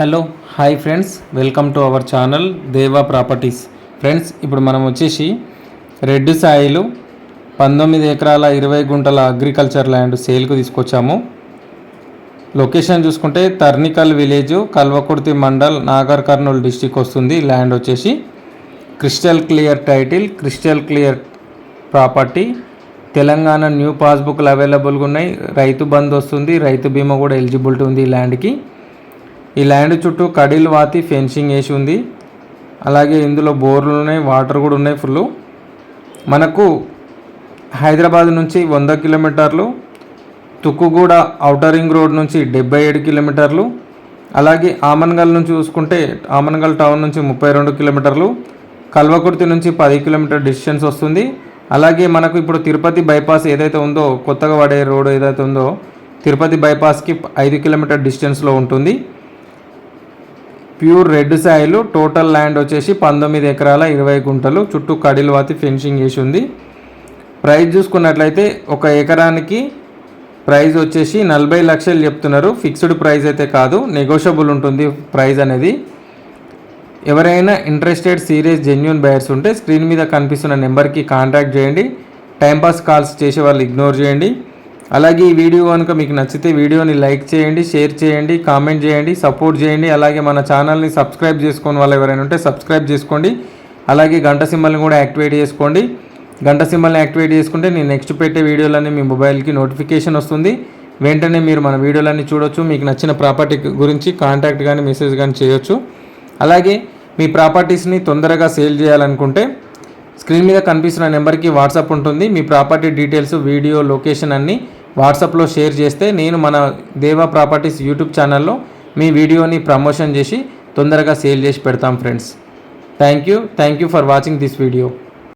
Hello hi friends. Welcome to our channel Deva properties. Friends ఇప్పుడు మనం వచ్చేసి red Sailu పంతొమ్మిది ఎకరాల ఇరవై గుంటల అగ్రికల్చర్ ల్యాండ్ సేల్కు తీసుకొచ్చాము. లొకేషన్ చూసుకుంటే తర్నికల్ విలేజ్ కల్వకుర్తి మండల్ నాగర్ కర్నూలు డిస్టిక్ వస్తుంది ల్యాండ్ వచ్చేసి. Crystal clear title crystal clear property. Telangana new పాస్బుక్లు అవైలబుల్గా ఉన్నాయి. రైతు బంద్ వస్తుంది రైతు బీమా కూడా ఎలిజిబిలిటీ ఉంది ఈ ల్యాండ్కి. ఈ ల్యాండ్ చుట్టూ కడీలు వాతి ఫెన్సింగ్ వేసి ఉంది. అలాగే ఇందులో బోర్లు ఉన్నాయి వాటర్ కూడా ఉన్నాయి ఫుల్ మనకు హైదరాబాద్ నుంచి వంద కిలోమీటర్లు తుక్కుగూడ ఔటర్ రింగ్ రోడ్ నుంచి డెబ్బై ఏడు కిలోమీటర్లు అలాగే ఆమన్గల్ నుంచి చూసుకుంటే ఆమన్గల్ టౌన్ నుంచి ముప్పై రెండు కిలోమీటర్లు కల్వకుర్తి నుంచి పది కిలోమీటర్ డిస్టెన్స్ వస్తుంది. అలాగే మనకు ఇప్పుడు తిరుపతి బైపాస్ ఏదైతే ఉందో కొత్తగా పడే రోడ్ ఏదైతే ఉందో తిరుపతి బైపాస్కి ఐదు కిలోమీటర్ డిస్టెన్స్లో ఉంటుంది. Pure red soil. Total land వచ్చేసి పంతొమ్మిది ఎకరాల ఇరవై గుంటలు. చుట్టూ కడిల్వాతి ఫెన్సింగ్ వేసి ఉంది. ప్రైస్ చూసుకున్నట్లయితే ఒక ఎకరానికి ప్రైస్ వచ్చేసి నలభై లక్షలు చెప్తున్నారు. ఫిక్స్డ్ ప్రైస్ అయితే కాదు నెగోషియబుల్ ఉంటుంది ప్రైస్ అనేది. ఎవరైనా ఇంట్రెస్టెడ్ సీరియస్ జెన్యున్ బయర్స్ ఉంటే స్క్రీన్ మీద కనిపిస్తున్న నెంబర్కి కాంటాక్ట్ చేయండి. టైంపాస్ కాల్స్ చేసే వాళ్ళు ఇగ్నోర్ చేయండి. అలాగే ఈ వీడియో కనుక మీకు నచ్చితే వీడియోని లైక్ చేయండి షేర్ చేయండి కామెంట్ చేయండి సపోర్ట్ చేయండి. అలాగే మన ఛానల్ని సబ్స్క్రైబ్ చేసుకుని వాళ్ళు ఎవరైనా ఉంటే సబ్స్క్రైబ్ చేసుకోండి. అలాగే గంట సింబల్ని కూడా యాక్టివేట్ చేసుకోండి. గంట సింబల్ని యాక్టివేట్ చేసుకుంటే నేను నెక్స్ట్ పెట్టే వీడియోలన్నీ మీ మొబైల్కి నోటిఫికేషన్ వస్తుంది. వెంటనే మీరు మన వీడియోలన్నీ చూడొచ్చు. మీకు నచ్చిన ప్రాపర్టీ గురించి కాంటాక్ట్ కానీ మెసేజ్ కానీ చేయొచ్చు. అలాగే మీ ప్రాపర్టీస్ని తొందరగా సేల్ చేయాలనుకుంటే స్క్రీన్ మీద కనిపిస్తున్న నెంబర్కి వాట్సాప్ ఉంటుంది. మీ ప్రాపర్టీ డీటెయిల్స్ వీడియో లొకేషన్ అన్నీ వాట్సాప్లో షేర్ చేస్తే నేను మన దేవా ప్రాపర్టీస్ యూట్యూబ్ ఛానల్లో మీ వీడియోని ప్రమోషన్ చేసి తొందరగా సేల్ చేసి పెడతాం friends. Thank you. Thank you for watching this video.